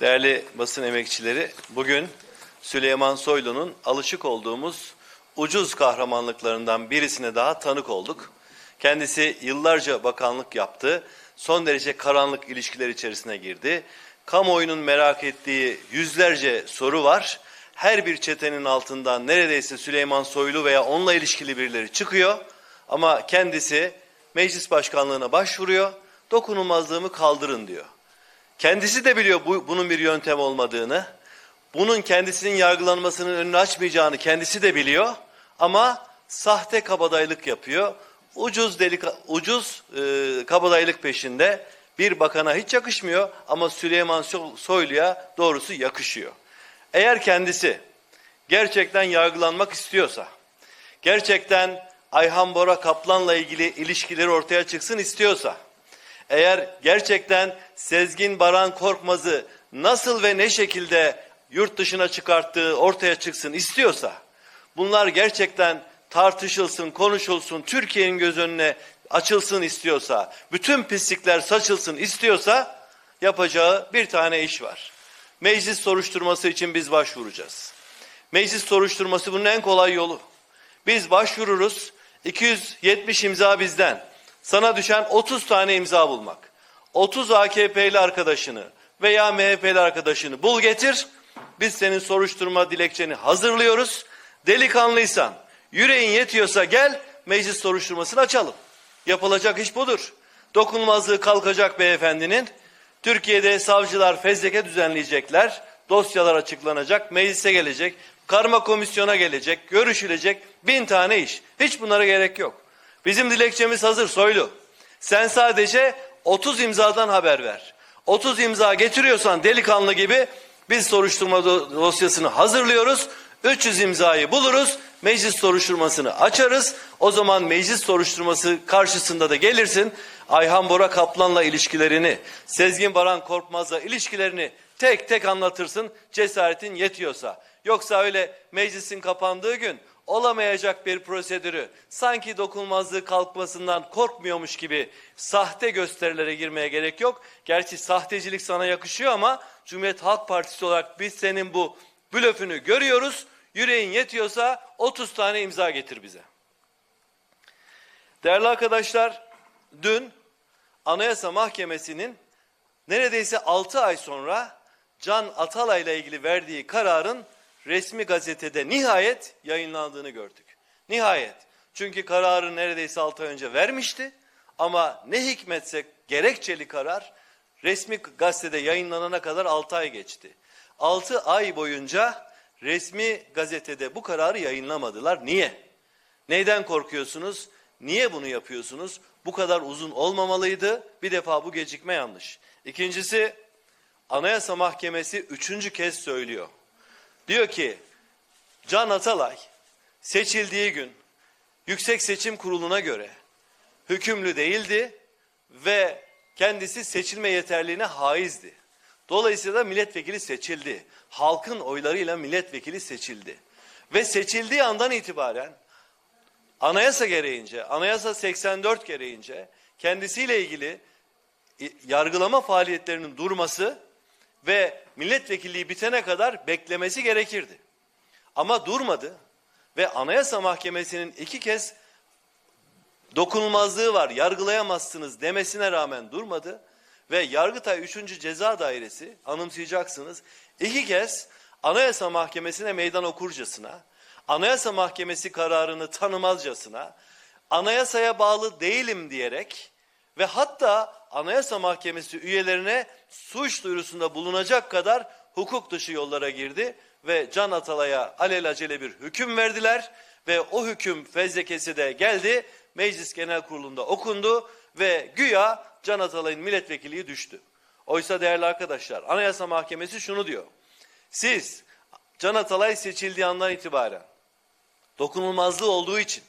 Değerli basın emekçileri, bugün Süleyman Soylu'nun alışık olduğumuz ucuz kahramanlıklarından birisine daha tanık olduk. Kendisi yıllarca bakanlık yaptı, son derece karanlık ilişkiler içerisine girdi. Kamuoyunun merak ettiği yüzlerce soru var. Her bir çetenin altından neredeyse Süleyman Soylu veya onunla ilişkili birileri çıkıyor. Ama kendisi meclis başkanlığına başvuruyor, dokunulmazlığımı kaldırın diyor. Kendisi de biliyor bu, bunun bir yöntem olmadığını. Bunun kendisinin yargılanmasının önünü açmayacağını kendisi de biliyor. Ama sahte kabadayılık yapıyor. Ucuz delika, ucuz e, kabadayılık peşinde bir bakana hiç yakışmıyor ama Süleyman So- Soylu'ya doğrusu yakışıyor. Eğer kendisi gerçekten yargılanmak istiyorsa, gerçekten Ayhan Bora Kaplan'la ilgili ilişkileri ortaya çıksın istiyorsa, eğer gerçekten Sezgin Baran Korkmaz'ı nasıl ve ne şekilde yurt dışına çıkarttığı ortaya çıksın istiyorsa, bunlar gerçekten tartışılsın, konuşulsun, Türkiye'nin göz önüne açılsın istiyorsa, bütün pislikler saçılsın istiyorsa yapacağı bir tane iş var. Meclis soruşturması için biz başvuracağız. Meclis soruşturması bunun en kolay yolu. Biz başvururuz. 270 imza bizden. Sana düşen 30 tane imza bulmak. 30 AKP'li arkadaşını veya MHP'li arkadaşını bul getir. Biz senin soruşturma dilekçeni hazırlıyoruz. Delikanlıysan, yüreğin yetiyorsa gel meclis soruşturmasını açalım. Yapılacak iş budur. Dokunulmazlığı kalkacak beyefendinin. Türkiye'de savcılar fezleke düzenleyecekler. Dosyalar açıklanacak, meclise gelecek, karma komisyona gelecek, görüşülecek bin tane iş. Hiç bunlara gerek yok. Bizim dilekçemiz hazır Soylu. Sen sadece 30 imzadan haber ver. 30 imza getiriyorsan delikanlı gibi biz soruşturma do- dosyasını hazırlıyoruz. 300 imzayı buluruz. Meclis soruşturmasını açarız. O zaman meclis soruşturması karşısında da gelirsin. Ayhan Bora Kaplan'la ilişkilerini, Sezgin Baran Korkmaz'la ilişkilerini tek tek anlatırsın cesaretin yetiyorsa. Yoksa öyle meclisin kapandığı gün olamayacak bir prosedürü sanki dokunulmazlığı kalkmasından korkmuyormuş gibi sahte gösterilere girmeye gerek yok. Gerçi sahtecilik sana yakışıyor ama Cumhuriyet Halk Partisi olarak biz senin bu blöfünü görüyoruz. Yüreğin yetiyorsa 30 tane imza getir bize. Değerli arkadaşlar, dün Anayasa Mahkemesi'nin neredeyse 6 ay sonra Can Atalay ile ilgili verdiği kararın resmi gazetede nihayet yayınlandığını gördük. Nihayet. Çünkü kararı neredeyse 6 ay önce vermişti ama ne hikmetse gerekçeli karar resmi gazetede yayınlanana kadar 6 ay geçti. 6 ay boyunca resmi gazetede bu kararı yayınlamadılar. Niye? Neyden korkuyorsunuz? Niye bunu yapıyorsunuz? Bu kadar uzun olmamalıydı. Bir defa bu gecikme yanlış. İkincisi Anayasa Mahkemesi üçüncü kez söylüyor. Diyor ki Can Atalay seçildiği gün Yüksek Seçim Kurulu'na göre hükümlü değildi ve kendisi seçilme yeterliğine haizdi. Dolayısıyla milletvekili seçildi. Halkın oylarıyla milletvekili seçildi. Ve seçildiği andan itibaren anayasa gereğince, anayasa 84 gereğince kendisiyle ilgili yargılama faaliyetlerinin durması ve milletvekilliği bitene kadar beklemesi gerekirdi. Ama durmadı ve Anayasa Mahkemesi'nin iki kez dokunulmazlığı var, yargılayamazsınız demesine rağmen durmadı ve Yargıtay 3. Ceza Dairesi anımsayacaksınız iki kez Anayasa Mahkemesi'ne meydan okurcasına, Anayasa Mahkemesi kararını tanımazcasına, anayasaya bağlı değilim diyerek ve hatta Anayasa Mahkemesi üyelerine suç duyurusunda bulunacak kadar hukuk dışı yollara girdi ve Can Atalay'a alelacele bir hüküm verdiler ve o hüküm fezlekesi de geldi Meclis Genel Kurulu'nda okundu ve güya Can Atalay'ın milletvekilliği düştü. Oysa değerli arkadaşlar Anayasa Mahkemesi şunu diyor. Siz Can Atalay seçildiği andan itibaren dokunulmazlığı olduğu için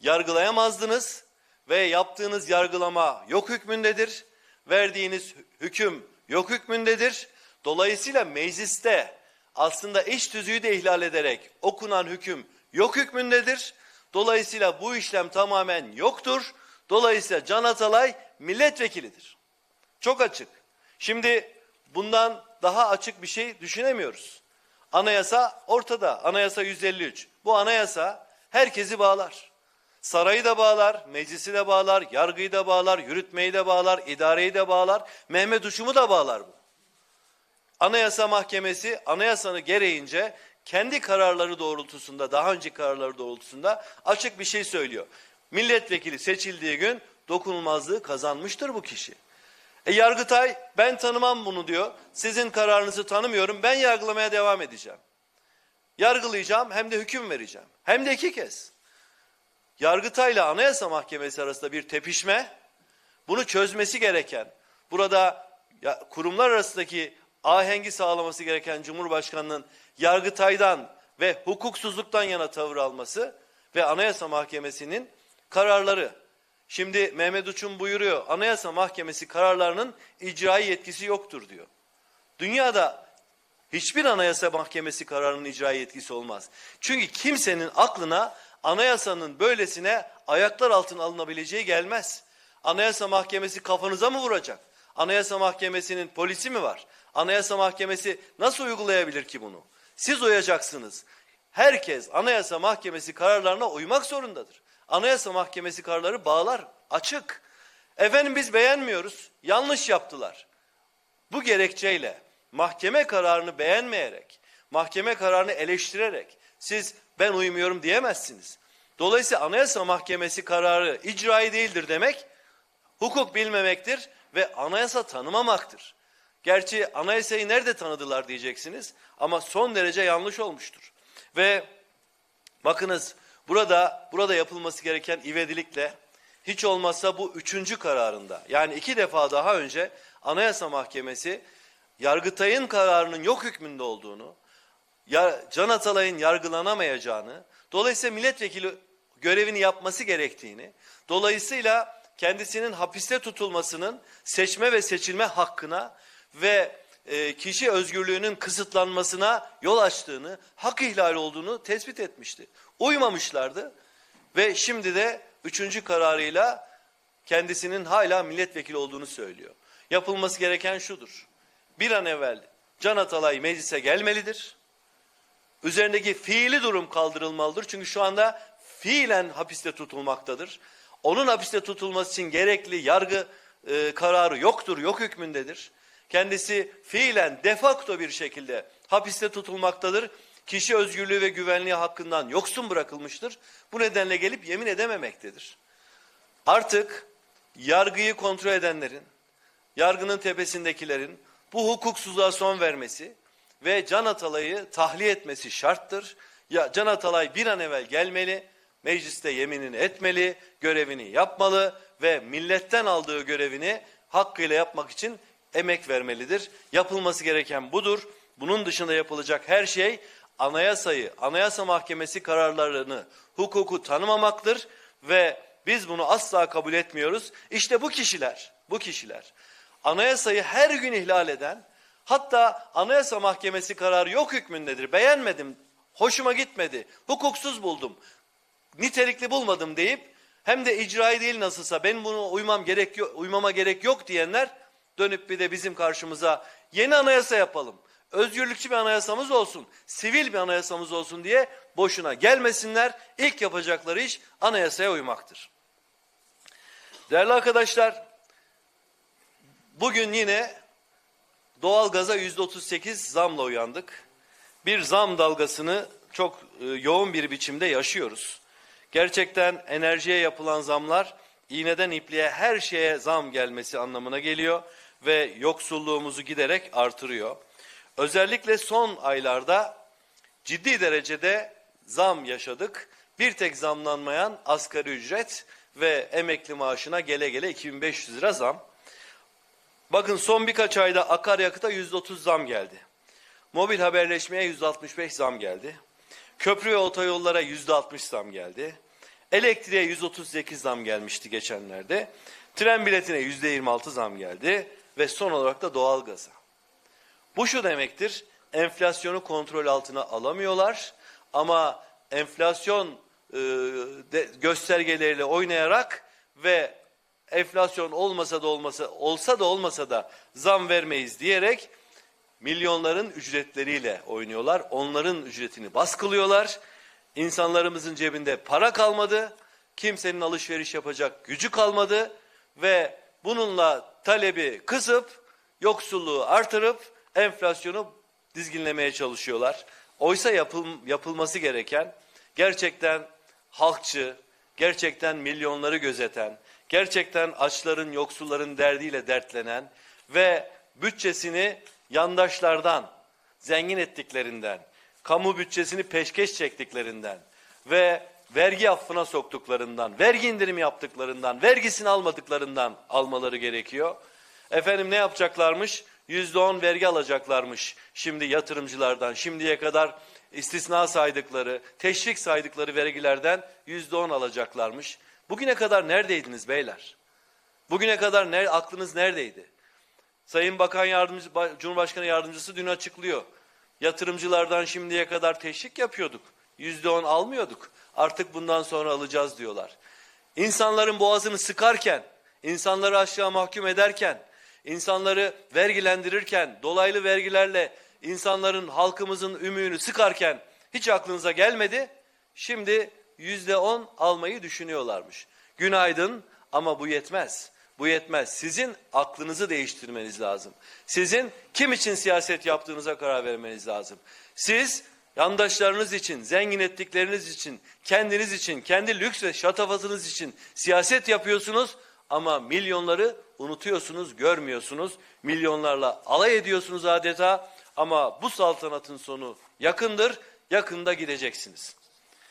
yargılayamazdınız ve yaptığınız yargılama yok hükmündedir. Verdiğiniz hüküm yok hükmündedir. Dolayısıyla mecliste aslında iş tüzüğü de ihlal ederek okunan hüküm yok hükmündedir. Dolayısıyla bu işlem tamamen yoktur. Dolayısıyla Can Atalay milletvekilidir. Çok açık. Şimdi bundan daha açık bir şey düşünemiyoruz. Anayasa ortada. Anayasa 153. Bu anayasa herkesi bağlar. Sarayı da bağlar, meclisi de bağlar, yargıyı da bağlar, yürütmeyi de bağlar, idareyi de bağlar, Mehmet Uçum'u da bağlar bu. Anayasa Mahkemesi anayasanı gereğince kendi kararları doğrultusunda, daha önce kararları doğrultusunda açık bir şey söylüyor. Milletvekili seçildiği gün dokunulmazlığı kazanmıştır bu kişi. E Yargıtay ben tanımam bunu diyor. Sizin kararınızı tanımıyorum. Ben yargılamaya devam edeceğim. Yargılayacağım hem de hüküm vereceğim. Hem de iki kez. Yargıtay'la Anayasa Mahkemesi arasında bir tepişme, bunu çözmesi gereken, burada ya, kurumlar arasındaki ahengi sağlaması gereken Cumhurbaşkanı'nın Yargıtay'dan ve hukuksuzluktan yana tavır alması ve Anayasa Mahkemesi'nin kararları. Şimdi Mehmet Uçum buyuruyor, Anayasa Mahkemesi kararlarının icrai yetkisi yoktur diyor. Dünyada hiçbir Anayasa Mahkemesi kararının icra yetkisi olmaz. Çünkü kimsenin aklına anayasanın böylesine ayaklar altına alınabileceği gelmez. Anayasa Mahkemesi kafanıza mı vuracak? Anayasa Mahkemesi'nin polisi mi var? Anayasa Mahkemesi nasıl uygulayabilir ki bunu? Siz uyacaksınız. Herkes Anayasa Mahkemesi kararlarına uymak zorundadır. Anayasa Mahkemesi kararları bağlar, açık. Efendim biz beğenmiyoruz, yanlış yaptılar. Bu gerekçeyle mahkeme kararını beğenmeyerek, mahkeme kararını eleştirerek siz ben uymuyorum diyemezsiniz. Dolayısıyla Anayasa Mahkemesi kararı icrai değildir demek hukuk bilmemektir ve anayasa tanımamaktır. Gerçi anayasayı nerede tanıdılar diyeceksiniz ama son derece yanlış olmuştur. Ve bakınız burada burada yapılması gereken ivedilikle hiç olmazsa bu üçüncü kararında yani iki defa daha önce Anayasa Mahkemesi Yargıtay'ın kararının yok hükmünde olduğunu, Can Atalay'ın yargılanamayacağını, dolayısıyla milletvekili görevini yapması gerektiğini, dolayısıyla kendisinin hapiste tutulmasının seçme ve seçilme hakkına ve e, kişi özgürlüğünün kısıtlanmasına yol açtığını, hak ihlali olduğunu tespit etmişti. Uymamışlardı ve şimdi de üçüncü kararıyla kendisinin hala milletvekili olduğunu söylüyor. Yapılması gereken şudur. Bir an evvel Can Atalay meclise gelmelidir. Üzerindeki fiili durum kaldırılmalıdır. Çünkü şu anda fiilen hapiste tutulmaktadır. Onun hapiste tutulması için gerekli yargı e, kararı yoktur, yok hükmündedir. Kendisi fiilen defakto bir şekilde hapiste tutulmaktadır. Kişi özgürlüğü ve güvenliği hakkından yoksun bırakılmıştır. Bu nedenle gelip yemin edememektedir. Artık yargıyı kontrol edenlerin, yargının tepesindekilerin bu hukuksuzluğa son vermesi ve Can Atalay'ı tahliye etmesi şarttır. Ya Can Atalay bir an evvel gelmeli, mecliste yeminini etmeli, görevini yapmalı ve milletten aldığı görevini hakkıyla yapmak için emek vermelidir. Yapılması gereken budur. Bunun dışında yapılacak her şey anayasayı, anayasa mahkemesi kararlarını, hukuku tanımamaktır ve biz bunu asla kabul etmiyoruz. İşte bu kişiler, bu kişiler anayasayı her gün ihlal eden, hatta anayasa mahkemesi kararı yok hükmündedir, beğenmedim, hoşuma gitmedi, hukuksuz buldum, nitelikli bulmadım deyip hem de icrai değil nasılsa ben bunu uymam gerek yok, uymama gerek yok diyenler dönüp bir de bizim karşımıza yeni anayasa yapalım. Özgürlükçü bir anayasamız olsun, sivil bir anayasamız olsun diye boşuna gelmesinler. İlk yapacakları iş anayasaya uymaktır. Değerli arkadaşlar, bugün yine doğalgaza yüzde 38 zamla uyandık. Bir zam dalgasını çok e, yoğun bir biçimde yaşıyoruz. Gerçekten enerjiye yapılan zamlar iğneden ipliğe her şeye zam gelmesi anlamına geliyor ve yoksulluğumuzu giderek artırıyor. Özellikle son aylarda ciddi derecede zam yaşadık. Bir tek zamlanmayan asgari ücret ve emekli maaşına gele gele 2500 lira zam. Bakın son birkaç ayda akaryakıta %30 zam geldi. Mobil haberleşmeye %65 zam geldi. Köprü ve otoyollara %60 zam geldi. Elektriğe 138 zam gelmişti geçenlerde. Tren biletine %26 zam geldi ve son olarak da doğalgaza. Bu şu demektir, enflasyonu kontrol altına alamıyorlar ama enflasyon e, de, göstergeleriyle oynayarak ve enflasyon olmasa da olmasa olsa da olmasa da zam vermeyiz diyerek milyonların ücretleriyle oynuyorlar. Onların ücretini baskılıyorlar. İnsanlarımızın cebinde para kalmadı. Kimsenin alışveriş yapacak gücü kalmadı ve bununla talebi kısıp yoksulluğu artırıp enflasyonu dizginlemeye çalışıyorlar. Oysa yapıl, yapılması gereken gerçekten halkçı, gerçekten milyonları gözeten, gerçekten açların, yoksulların derdiyle dertlenen ve bütçesini yandaşlardan, zengin ettiklerinden, kamu bütçesini peşkeş çektiklerinden ve vergi affına soktuklarından, vergi indirimi yaptıklarından, vergisini almadıklarından almaları gerekiyor. Efendim ne yapacaklarmış? Yüzde on vergi alacaklarmış şimdi yatırımcılardan. Şimdiye kadar istisna saydıkları, teşvik saydıkları vergilerden yüzde on alacaklarmış. Bugüne kadar neredeydiniz beyler? Bugüne kadar ne, aklınız neredeydi? Sayın Bakan Yardımcı, Ba- Cumhurbaşkanı Yardımcısı dün açıklıyor. Yatırımcılardan şimdiye kadar teşvik yapıyorduk. Yüzde on almıyorduk. Artık bundan sonra alacağız diyorlar. İnsanların boğazını sıkarken, insanları aşağı mahkum ederken, insanları vergilendirirken, dolaylı vergilerle insanların, halkımızın ümüğünü sıkarken hiç aklınıza gelmedi. Şimdi yüzde on almayı düşünüyorlarmış. Günaydın ama bu yetmez. Bu yetmez. Sizin aklınızı değiştirmeniz lazım. Sizin kim için siyaset yaptığınıza karar vermeniz lazım. Siz yandaşlarınız için, zengin ettikleriniz için, kendiniz için, kendi lüks ve şatafatınız için siyaset yapıyorsunuz ama milyonları unutuyorsunuz, görmüyorsunuz. Milyonlarla alay ediyorsunuz adeta ama bu saltanatın sonu yakındır, yakında gideceksiniz.